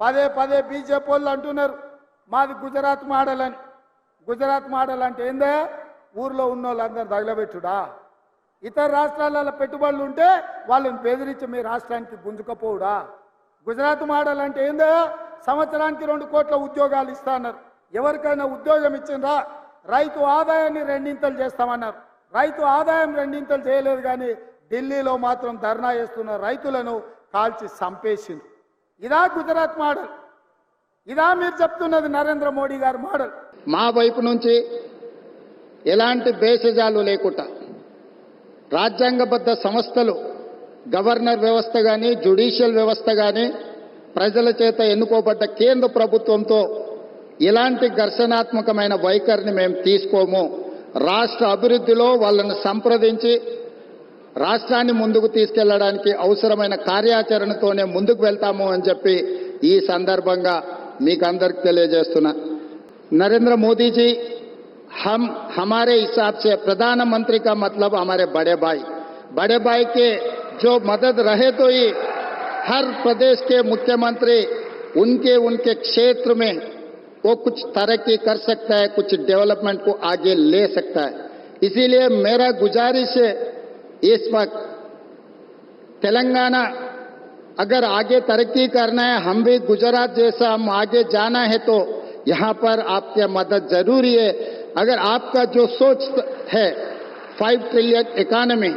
పదే పదే బీజేపీ వాళ్ళు అంటున్నారు మాది గుజరాత్ మోడల్ అని గుజరాత్ మోడల్ అంటే ఏందే? ఊర్లో ఉన్న వాళ్ళందరూ తగలబెట్టుడా? ఇతర రాష్ట్రాలలో పెట్టుబడులు ఉంటే వాళ్ళని బెదిరించి మీ రాష్ట్రానికి గుంజుకపోవుడా? గుజరాత్ మోడల్ అంటే ఏందో? సంవత్సరానికి రెండు కోట్ల ఉద్యోగాలు ఇస్తా అన్నారు ఎవరికైనా ఉద్యోగం ఇచ్చిండ్రా? రైతు ఆదాయాన్ని రెండింతలు చేస్తామన్నారు. రైతు ఆదాయం రెండింతలు చేయలేదు కానీ ఢిల్లీలో మాత్రం ధర్నా చేస్తున్న రైతులను కాల్చి చంపేసింది ఇదా గుజరాత్ మోడల్. ఇదా మీరు చెప్తున్నది నరేంద్ర మోడీ గారి మోడల్. మా వైపు నుంచి ఎలాంటి భేషజాలు లేకుండా రాజ్యాంగబద్ధ సంస్థలు గవర్నర్ వ్యవస్థ కానీ జ్యుడిషియల్ వ్యవస్థ కానీ ప్రజల చేత ఎన్నుకోబడ్డ కేంద్ర ప్రభుత్వంతో ఇలాంటి ఘర్షణాత్మకమైన వైఖరిని మేము తీసుకోము. రాష్ట్ర అభివృద్ధిలో వాళ్ళను సంప్రదించి రాష్ట్రాన్ని ముందుకు తీసుకెళ్లడానికి అవసరమైన కార్యాచరణతోనే ముందుకు వెళ్తాము అని చెప్పి ఈ సందర్భంగా మీకు అందరికి తెలియజేస్తున్నా नरेंद्र मोदी जी हम हमारे हिसाब से प्रधानमंत्री का मतलब हमारे बड़े भाई बड़े भाई के जो मदद रहे तो ही हर प्रदेश के मुख्यमंत्री उनके उनके क्षेत्र में वो कुछ तरक्की कर सकता है कुछ डेवलपमेंट को आगे ले सकता है इसीलिए मेरा गुजारिश है इस वक्त तेलंगाना, अगर आगे तरक्की करना है, हम भी गुजरात जैसा हम आगे जाना है तो यहाँ पर आपके मदद ज़रूरी है। अगर आपका जो सोच है फाइव ट्रिलियन इकोनॉमी